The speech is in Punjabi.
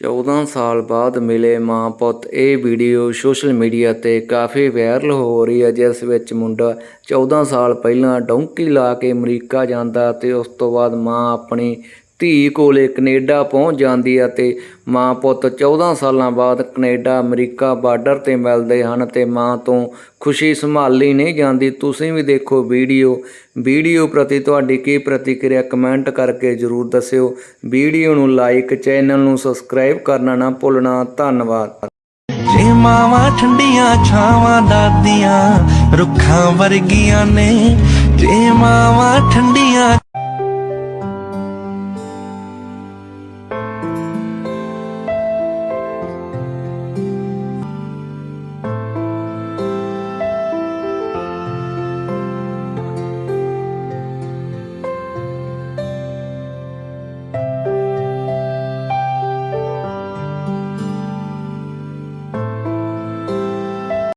14 ਸਾਲ ਬਾਅਦ ਮਿਲੇ ਮਾਂ ਪੁੱਤ। ਇਹ ਵੀਡੀਓ ਸੋਸ਼ਲ ਮੀਡੀਆ ਤੇ ਕਾਫੀ ਵਾਇਰਲ ਹੋ ਰਹੀ ਹੈ, ਜਿਸ ਵਿੱਚ ਮੁੰਡਾ 14 ਸਾਲ ਪਹਿਲਾਂ ਡੌਂਕੀ ਲਾ ਕੇ ਅਮਰੀਕਾ ਜਾਂਦਾ ਤੇ ਉਸ ਤੋਂ ਬਾਅਦ ਮਾਂ ਆਪਣੀ ਧੀ ਕੋਲੇ ਕੈਨੇਡਾ ਪਹੁੰਚ ਜਾਂਦੀ ਹੈ ਤੇ ਮਾਂ ਪੁੱਤ 14 ਸਾਲਾਂ ਬਾਅਦ ਕੈਨੇਡਾ, ਅਮਰੀਕਾ ਬਾਰਡਰ ਤੇ ਮਿਲਦੇ ਹਨ ਤੇ ਮਾਂ ਤੋਂ ਖੁਸ਼ੀ ਸੰਭਾਲੀ ਨਹੀਂ ਜਾਂਦੀ। ਤੁਸੀਂ ਵੀ ਦੇਖੋ ਵੀਡੀਓ। ਵੀਡੀਓ ਪ੍ਰਤੀ ਤੁਹਾਡੀ ਕੀ ਪ੍ਰਤੀਕਿਰਿਆ ਕਮੈਂਟ ਕਰਕੇ ਜਰੂਰ ਦੱਸਿਓ। ਵੀਡੀਓ ਨੂੰ ਲਾਈਕ, ਚੈਨਲ ਨੂੰ ਸਬਸਕ੍ਰਾਈਬ ਕਰਨਾ ਨਾ ਭੁੱਲਣਾ। ਧੰਨਵਾਦ। ਜੇ ਮਾਵਾਂ ਠੰਡੀਆਂ ਛਾਵਾਂ, ਦਾਦੀਆਂ, ਰੁੱਖਾਂ ਵਰਗੀਆਂ ਨੇ। ਜੇ ਮਾਵਾਂ ਠੰਡੀਆਂ